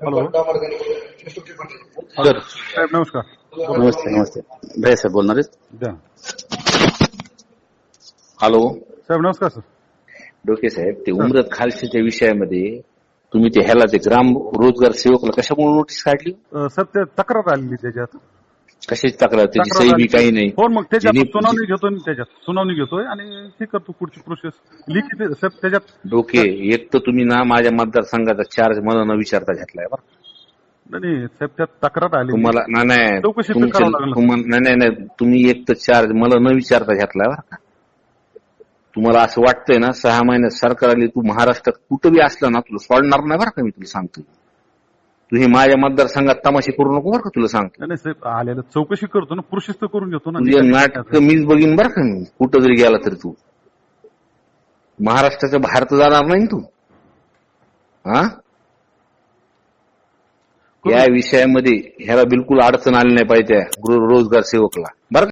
Hello sir साहेब नमस्कार नमस्ते नमस्ते भैया साहेब बोलणार हॅलो साहेब नमस्कार सर डोके साहेब ते उमरत खालशीच्या विषयामध्ये तुम्ही ते ह्याला ते ग्राम रोजगार सेवकला कशामुळे नोटीस काढली? सर ते तक्रार आलेली त्याच्यात. कशाची तक्रार त्याची तक्रार सही बी आली. काही नाही. हो मग त्याच्यात ज्यांनी- सुनावणी घेतोय ना त्याच्यात सुनावणी घेतोय आणि हे करतो पुढची प्रोसेस लिखित साहेब त्याच्यात डोके एक तर तुम्ही ना माझ्या मतदारसंघाचा चार्ज मला न विचारता घेतलाय बरं. नाही नाही, साहेब त्यात तक्रार आली. तुम्हाला नाही, नाही चौकशी तर तुमच्या करावं लागलं. तुम्हाला- नाही नाही नाही तुम्ही एक तर चार्ज मला न विचारता घेतलाय बरं का. तुम्हाला असं वाटतंय ना सहा महिन्यात सरकार आली तू महाराष्ट्रात कुठं बी असला ना तुला सोडणार नाही बरं का मी तुला सांगतो तू हे माझ्या मतदारसंघात तमाशे करू नको बरं का तुला सांगतो. नाही साहेब आलेलं चौकशी करतो ना प्रोसेस तर करून घेतो ना. तुझे नाटक मीच बघीन बरं का मी. कुठं जरी गेला तरी तू. महाराष्ट्राच्या बाहेर तर जाणार नाही तू. हा? या विषयामध्ये ह्याला बिलकुल अडचण आली नाही पाहिजे रोजगार सेवकला. बरं?